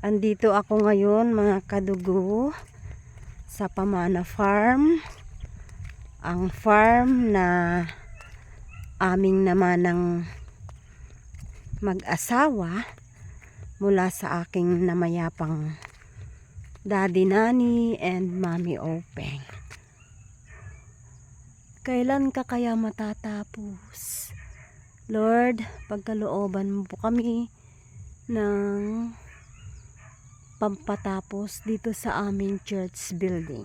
Andito ako ngayon mga kadugo sa Pamana Farm. Ang farm na aming naman ng mag-asawa mula sa aking namayapang Daddy Nani and Mommy Openg. Kailan ka kaya matatapos? Lord, pagkalooban mo po kami ng pampatapos dito sa aming church building.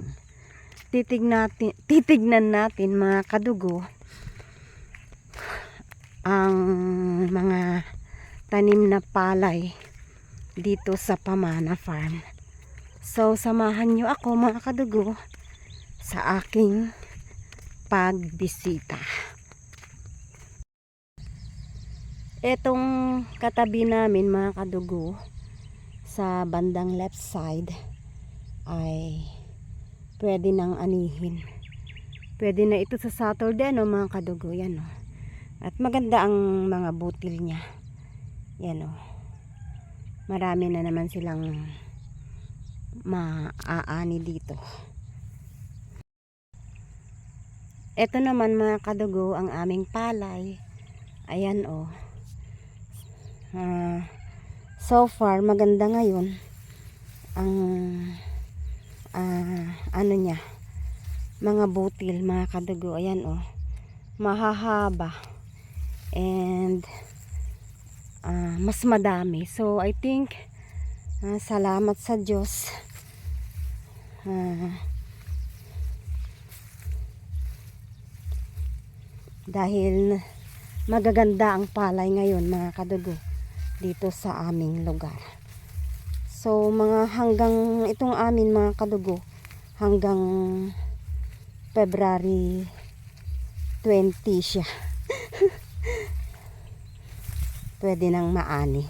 Titig natin, titignan natin mga kadugo ang mga tanim na palay dito sa Pamana Farm. So, samahan nyo ako mga kadugo sa aking pagbisita. Etong katabi namin mga kadugo sa bandang left side ay pwede nang anihin. Pwede na ito sa Saturday no mga kadugo yan no. At maganda ang mga butil niya. Yan o. Marami na naman silang maaani dito. Ito naman mga kadugo ang aming palay. Ayan o. Ah, so far maganda ngayon ang ah, ano niya mga butil mga kadugo. Ayan o mahahaba. And ah, mas madami. So I think ah, salamat sa Diyos. Ah, dahil magaganda ang palay ngayon mga kadugo dito sa aming lugar. So mga hanggang itong amin mga kadugo hanggang February 20 siya. Pwede nang maani.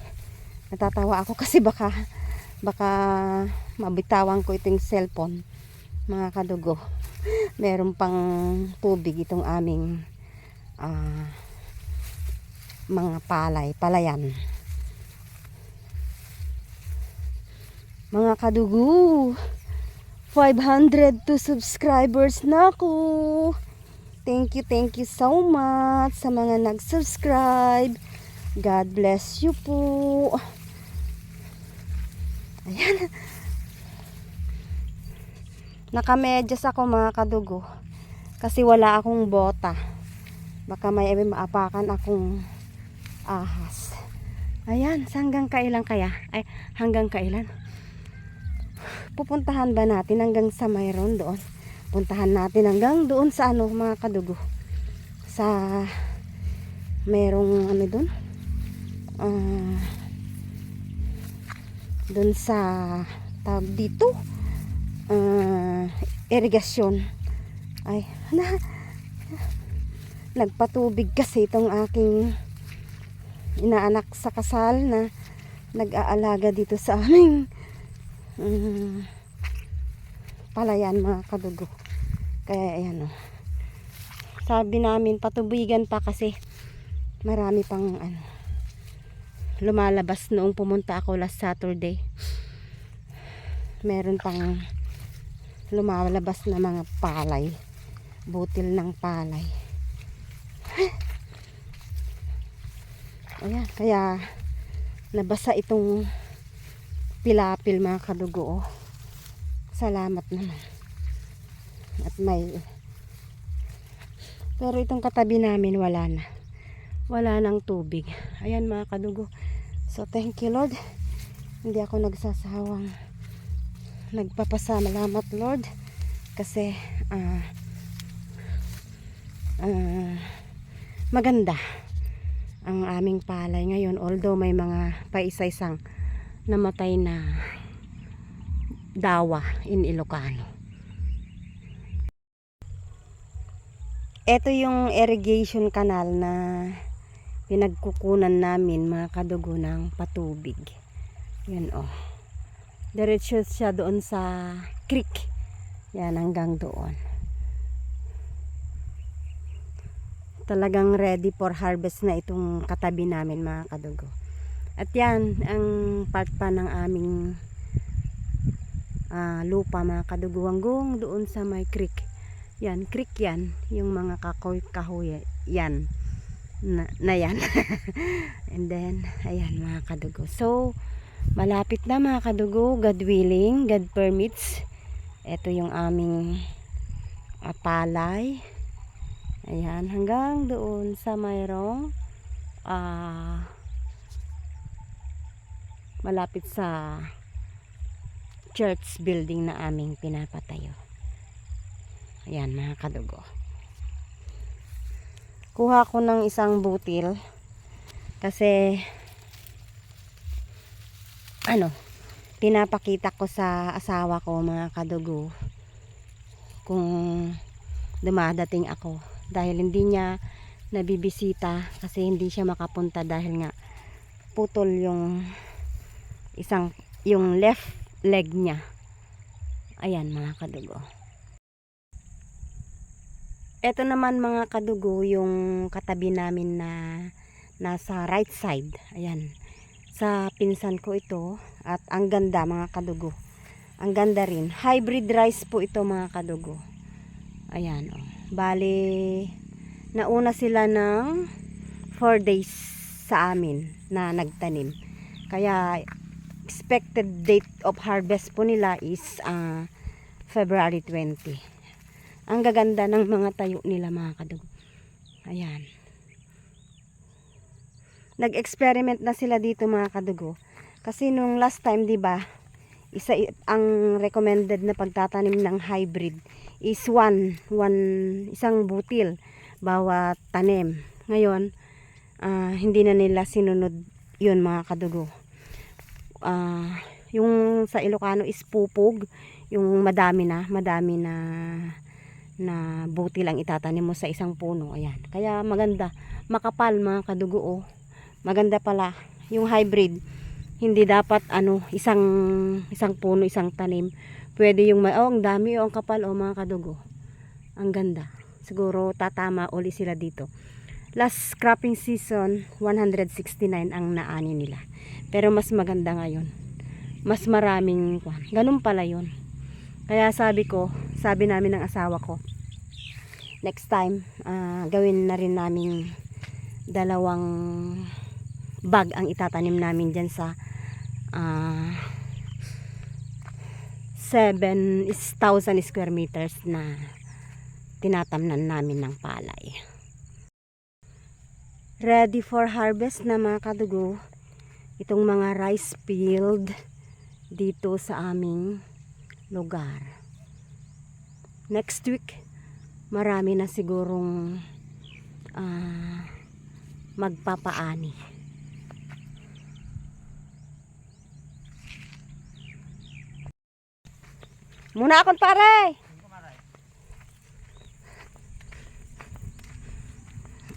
Natatawa ako kasi baka baka mabitawan ko itong cellphone mga kadugo. Meron pang tubig itong aming ah, mga palay, palayan mga kadugo 500 to subscribers na ako. Thank you, thank you so much sa mga nag-subscribe. God bless you po. Ayan. Nakamedyas ako mga kadugo kasi wala akong bota. Baka may maapakan akong ahas. Ayan hanggang kailan kaya? Ay hanggang kailan pupuntahan ba natin hanggang sa mayroon doon? Puntahan natin hanggang doon sa ano mga kadugo. Sa merong ano doon? Ah doon sa tawag dito? Ah, irigasyon ay na nagpatubig kasi itong aking inaanak sa kasal na nag-aalaga dito sa aming um, palayan mga kadugo. Kaya ayan o sabi namin patubigan pa kasi marami pang ano lumalabas noong pumunta ako last Saturday. Meron pang lumalabas na mga palay. Butil ng palay. Ayan kaya nabasa itong pilapil mga kadugo oh. salamat naman. At may pero itong katabi namin wala na. Wala nang tubig. Ayan mga kadugo. So thank you Lord. Hindi ako nagsasawang nagpapasalamat Lord kasi ah ah, maganda ang aming palay ngayon although may mga paisa-isang namatay na dawa in Ilocano. Ito yung irrigation canal na pinagkukunan namin mga kadugo ng patubig. Yun oh. Diretso siya doon sa creek. Yan hanggang doon. Talagang ready for harvest na itong katabi namin mga kadugo At yan, ang part pa ng aming ah, lupa mga kadugo hanggang doon sa may creek. Yan, creek yan. Yung mga kakoy kahoy yan. Na, na yan. And then, ayan mga kadugo. So, malapit na mga kadugo. God willing, God permits. Ito yung aming ah, palay. Ayan, hanggang doon sa mayroong ah malapit sa church building na aming pinapatayo. Ayan mga kadugo. Kuha ko ng isang butil kasi ano, pinapakita ko sa asawa ko mga kadugo kung dumadating ako dahil hindi niya nabibisita kasi hindi siya makapunta dahil nga putol yung isang yung left leg niya. Ayan mga kadugo. Eto naman mga kadugo yung katabi namin na nasa right side. Ayan. Sa pinsan ko ito. At ang ganda mga kadugo. Ang ganda rin. Hybrid rice po ito mga kadugo. Ayan oh. bali nauna sila ng 4 days sa amin na nagtanim. Kaya expected date of harvest po nila is ah, February 20 ang gaganda ng mga tayo nila mga kadugo ayan nag-experiment na sila dito mga kadugo. Kasi nung last time, 'di ba? Isa ang recommended na pagtatanim ng hybrid is one, one isang butil bawat tanim. Ngayon, ah, hindi na nila sinunod 'yun mga kadugo. Ah, yung sa Ilocano is pupog, yung madami na, madami na na butil ang itatanim mo sa isang puno. Ayan. Kaya maganda, makapal mga kadugo oh. Maganda pala yung hybrid. Hindi dapat ano isang isang puno isang tanim. Pwede yung oh ang dami oh ang kapal oh mga kadugo. Ang ganda. Siguro tatama uli sila dito. Last cropping season 169 ang naani nila pero mas maganda ngayon. Mas maraming kwan ganun pala yun. Kaya sabi ko sabi namin ng asawa ko next time ah, gawin na rin namin dalawang bag ang itatanim namin dyan sa ah 7,000 square meters na tinatamnan namin ng palay. Ready for harvest na mga kadugo itong mga rice field dito sa aming lugar. Next week, marami na sigurong ah magpapaani. Muna akong pare.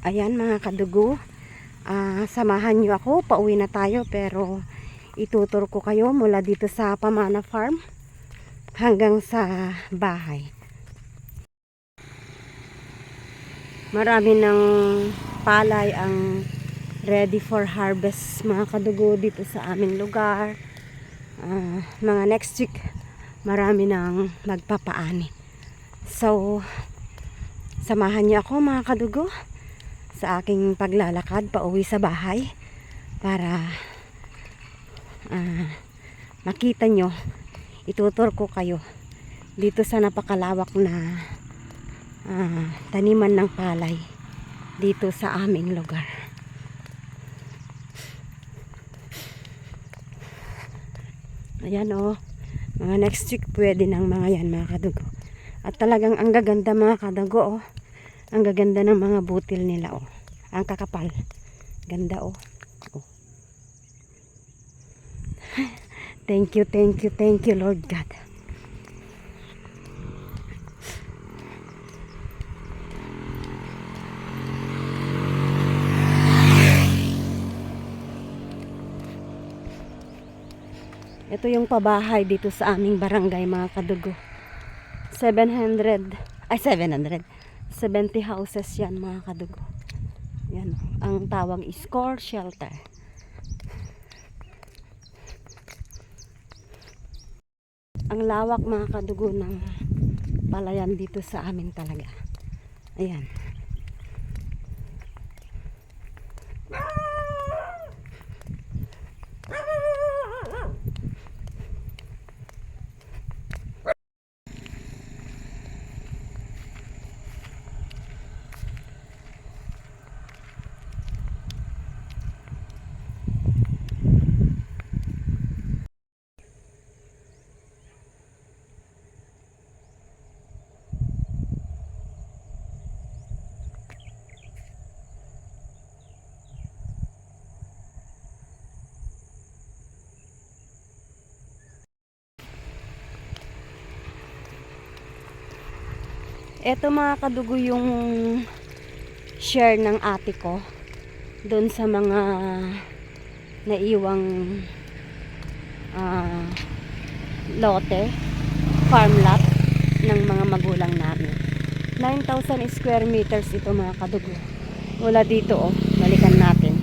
Ayan mga kadugo. Ah, samahan niyo ako. Pauwi na tayo pero itutur ko kayo mula dito sa Pamana Farm hanggang sa bahay. Marami ng palay ang ready for harvest mga kadugo dito sa aming lugar. Ah, mga next week marami nang magpapaani. So, samahan niyo ako mga kadugo sa aking paglalakad pauwi sa bahay para ah, makita nyo itutur ko kayo dito sa napakalawak na ah, taniman ng palay dito sa aming lugar. Ayan o. Oh. Mga next week pwede ng mga yan mga kadugo. At talagang ang gaganda mga kadugo oh. Ang gaganda ng mga butil nila oh. Ang kakapal. Ganda oh. oh. Thank you, thank you, thank you Lord God. Ito yung pabahay dito sa aming barangay mga kadugo. 700, ay 700. 70 houses yan mga kadugo. Yan. Ang tawag is core shelter. Ang lawak mga kadugo ng palayan dito sa amin talaga. Ayan. Ito mga kadugo yung share ng ate ko doon sa mga naiwang ah, lote, farm lot ng mga magulang namin. 9,000 square meters ito mga kadugo. Wala dito oh, balikan natin.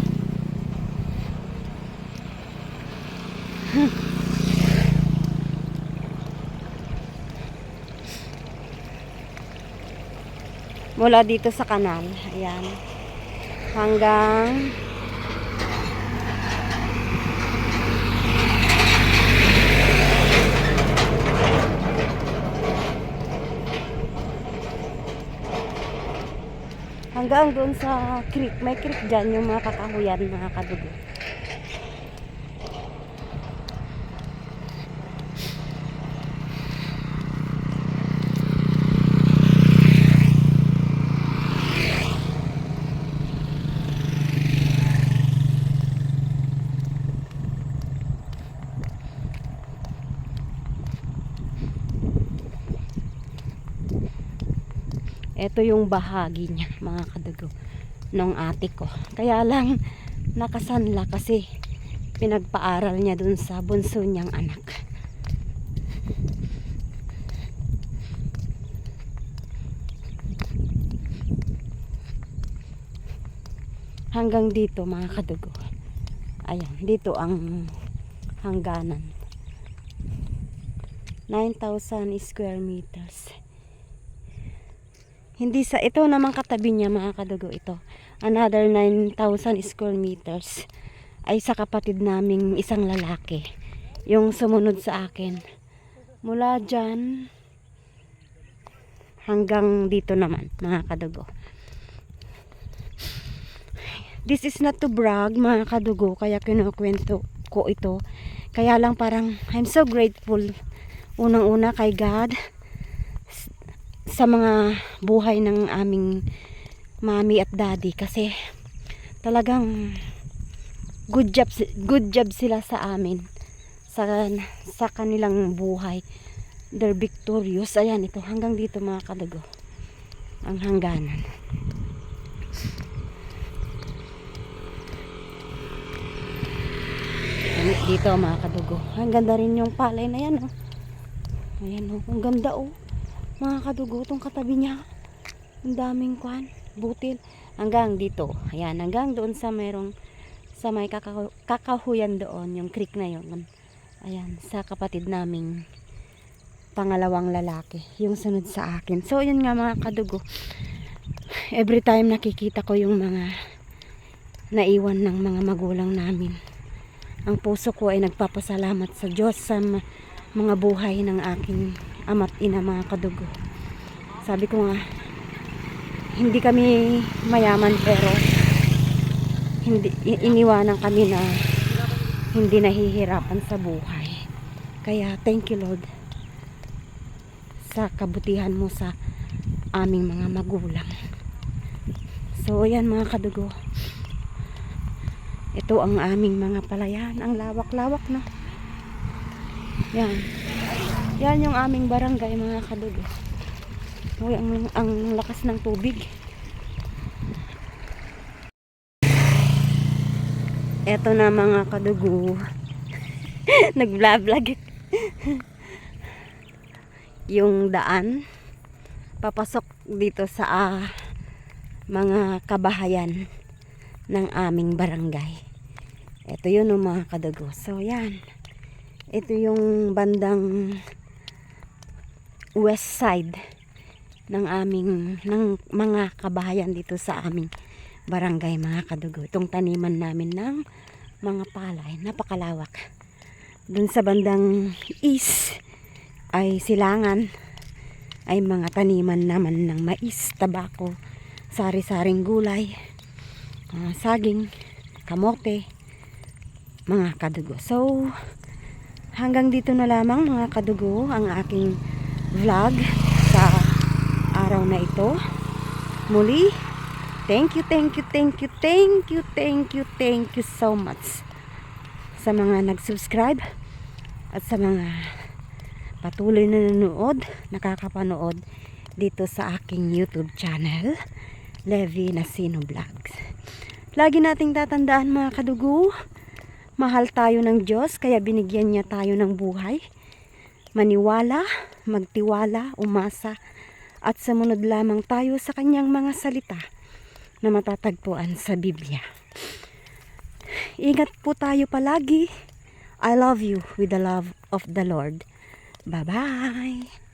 mula dito sa kanal ayan. Hanggang hanggang doon sa creek. May creek dyan yung mga kakahuyan mga kadugo Ito yung bahagi niya, mga kadugo, nung ate ko. Kaya lang, nakasanla kasi pinagpaaral niya dun sa bunso niyang anak. Hanggang dito, mga kadugo. Ayan, dito ang hangganan. 9,000 square meters. Hindi sa ito naman katabi niya mga kadugo ito. Another 9,000 square meters ay sa kapatid naming isang lalaki. Yung sumunod sa akin. Mula dyan hanggang dito naman mga kadugo. This is not to brag mga kadugo kaya kinukwento ko ito. Kaya lang parang I'm so grateful unang-una kay God sa mga buhay ng aming mami at daddy kasi talagang good job good job sila sa amin sa sa kanilang buhay. They're victorious. Ayan ito hanggang dito mga kadugo ang hangganan. Dito mga kadugo ang ganda rin yung palay na yan oh. ayan oh ang ganda oh mga kadugo tong katabi niya. Ang daming kwan butil. Hanggang dito. Ayan hanggang doon sa merong sa may kakahu- kakahuyan doon yung creek na yon ayan sa kapatid naming pangalawang lalaki yung sunod sa akin. So yun nga mga kadugo. Every time nakikita ko yung mga naiwan ng mga magulang namin ang puso ko ay nagpapasalamat sa Diyos sa mga buhay ng aking ama't ina mga kadugo. Sabi ko nga, hindi kami mayaman pero hindi iniwanan kami na hindi nahihirapan sa buhay. Kaya thank you Lord sa kabutihan mo sa aming mga magulang. So yan mga kadugo. Ito ang aming mga palayan. Ang lawak-lawak na. Yan. Yan yung aming barangay mga kadugo. Uy, ang, ang lakas ng tubig. Eto na mga kadugo. Nag-vlog. yung daan. Papasok dito sa ah, mga kabahayan ng aming barangay. Ito yun o mga kadugo. So yan. Ito yung bandang west side ng aming ng mga kabahayan dito sa aming barangay mga kadugo. Itong taniman namin ng mga palay, napakalawak. Dun sa bandang east ay silangan ay mga taniman naman ng mais, tabako, sari-saring gulay, ah, saging, kamote, mga kadugo. So, hanggang dito na lamang mga kadugo ang aking vlog sa araw na ito. Muli, thank you, thank you, thank you, thank you, thank you, thank you so much sa mga nag-subscribe at sa mga patuloy na nanonood, nakakapanood dito sa aking YouTube channel, Levi Nasino Vlogs. Lagi nating tatandaan mga kadugo, mahal tayo ng Diyos kaya binigyan niya tayo ng buhay. Maniwala, magtiwala, umasa, at sumunod lamang tayo sa kanyang mga salita na matatagpuan sa Biblia. Ingat po tayo palagi. I love you with the love of the Lord. Bye-bye!